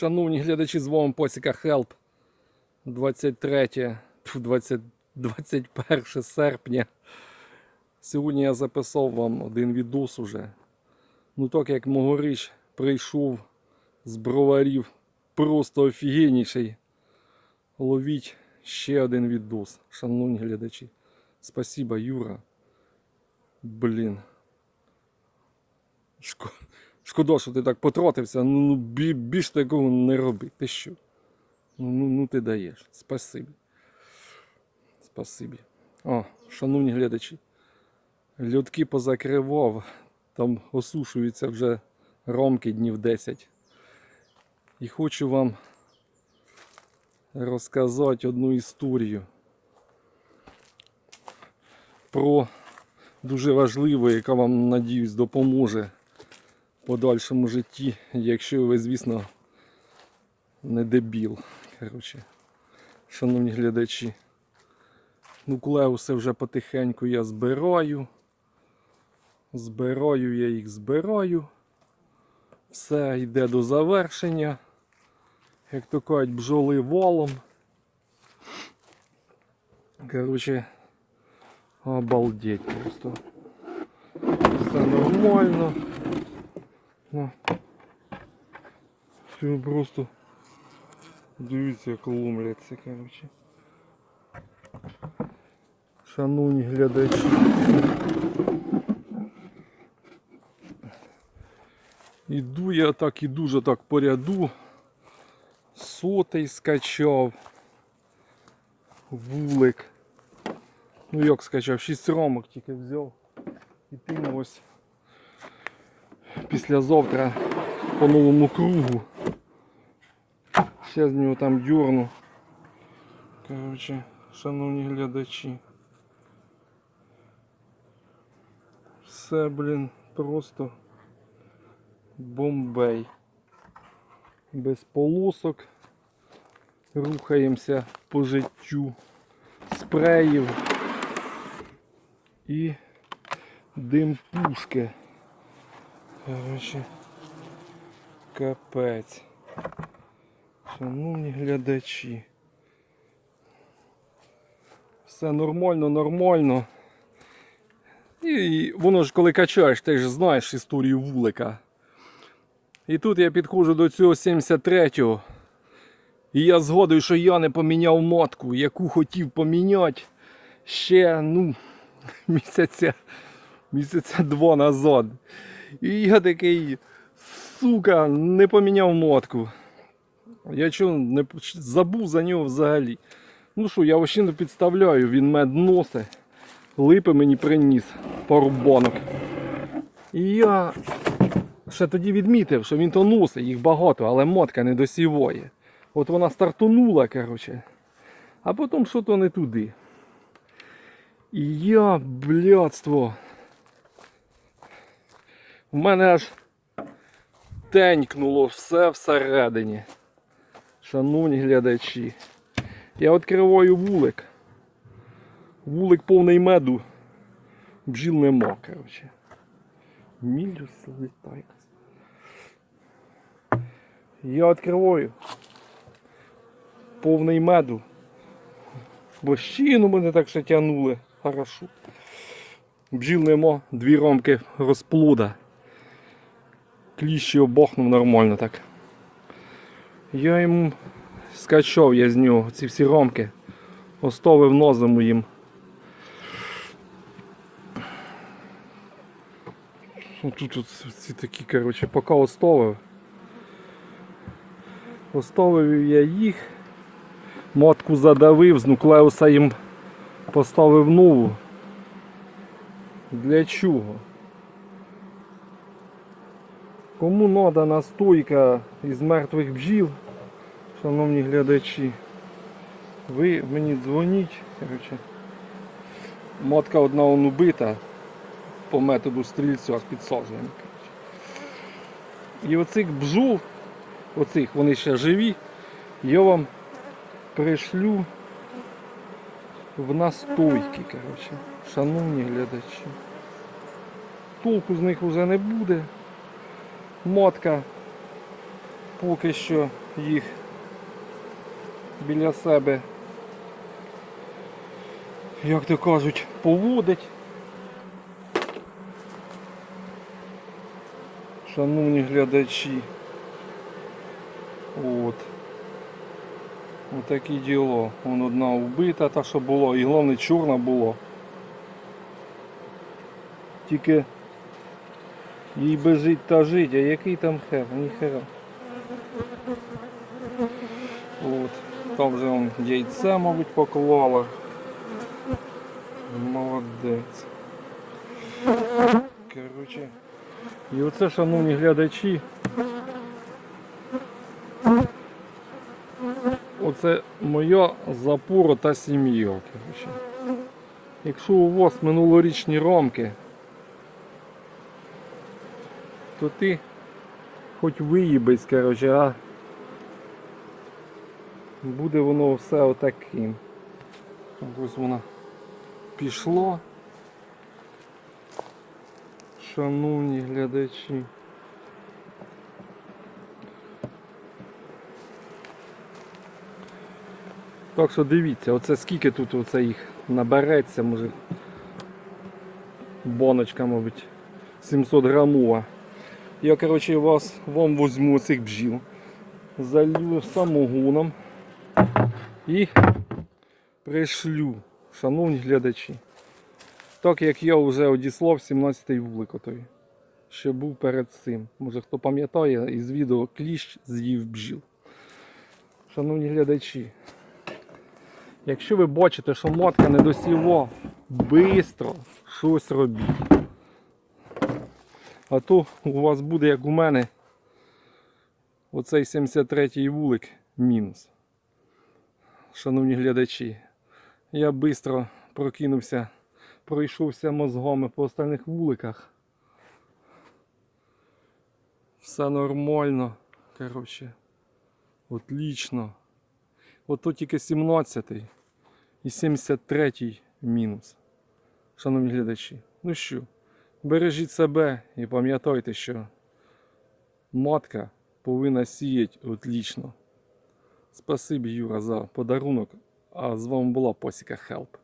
Шановні глядачі, з вами Посіка Хелп. 23, 20, 21 серпня. Сьогодні я записав вам один відос уже. Ну так як Могорич прийшов з броварів просто офігенніший. Ловіть ще один відос, шановні глядачі. Спасибо, Юра. Блін. Шко... Шкода, що ти так потратився. Ну, ну більш такого не роби. Ти що? Ну, ну, ну ти даєш. Спасибі. Спасибі. О, шановні глядачі. Льотки позакривав. Там осушуються вже ромки днів 10. І хочу вам розказати одну історію про дуже важливу, яка вам, надіюсь, допоможе подальшому житті, якщо ви, звісно, не дебіл. Коротше, шановні глядачі. Нуклеуси вже потихеньку я збираю. Збираю я їх, збираю. Все йде до завершення. Як то кажуть, бджоли валом. Коротше, обалдеть просто. Все нормально. Ну. Все просто. Дивіться, як ломляться, коротше. Шановні глядачі. Іду я так і дуже так по ряду. Сотий скачав. Вулик. Ну як скачав, 6 рамок тільки взяв. І тим ось післязавтра по новому кругу. Ще з нього там дюрну. Коротше, шановні глядачі. Все, блін, просто бомбей. Без полосок. Рухаємося по життю спреїв і дим пушки. Коротше, капець. Шановні глядачі. Все нормально, нормально. І воно ж коли качаєш, ти ж знаєш історію вулика. І тут я підходжу до цього 73-го. І я згодую, що я не поміняв мотку, яку хотів поміняти ще ну, місяця, місяця два назад. І я такий, сука, не поміняв мотку. Я чого не забув за нього взагалі. Ну що, я вообще не підставляю, він мед носить. Липи мені приніс пару банок. І я ще тоді відмітив, що він то носить, їх багато, але мотка не досіває. От вона стартонула, коротше. А потім що то не туди. І я, блядство. В мене аж тенькнуло все всередині. Шановні глядачі. Я відкриваю вулик. Вулик повний меду. Бджіл нема, коротше. Мілюс літає. Я відкриваю. Повний меду. Борщину мене так ще тягнули. Хорошо. Бджіл нема, дві ромки розплода. Кліщі обохнув нормально так. Я йому скачав я з нього ці всі ромки. Оставив на зиму їм. Ну, Тут, тут ці такі, коротше, поки оставив. Оставив я їх. Мотку задавив, з нуклеуса їм поставив нову. Для чого? Кому треба настойка із мертвих бджіл, шановні глядачі, ви мені дзвоніть. Коротше. Мотка одна он убита по методу стрільця з. І оцих бджол, оцих вони ще живі, я вам пришлю в настойки, коротше, шановні глядачі. Толку з них вже не буде. Мотка поки що їх біля себе, як то кажуть, поводить. Шановні глядачі. От. Отакі діло. Вон одна вбита, та що було, і головне чорна було. Тільки їй би жить та жить, а який там хер, ніхера. От. Там вже он яйце, мабуть, поклала. Молодець. Короче. І оце, шановні глядачі. Оце моя запорота сім'я. коротше. Якщо у вас минулорічні рамки, то ти хоч виїбись, коротше, а буде воно все отаким. Ось воно пішло. Шановні глядачі. Так що дивіться, оце скільки тут оце їх набереться, може баночка, мабуть, 700 грамова. Я, коротше, вас, вам возьму цих бджіл, залью самогоном і пришлю, шановні глядачі. Так як я вже одіслав 17-й вулик отой, що був перед цим. Може хто пам'ятає, із відео кліщ з'їв бджіл. Шановні глядачі, якщо ви бачите, що матка не досіла, швидко щось робіть. А то у вас буде, як у мене, оцей 73-й вулик мінус. Шановні глядачі, я швидко прокинувся, пройшовся мозгами по остальних вуликах. Все нормально. Коротше, отлично. Ото тільки 17-й і 73-й мінус. Шановні глядачі, ну що, бережіть себе і пам'ятайте, що матка повинна сіяти отлічно. Спасибі, Юра, за подарунок. А з вами була Посіка Хелп.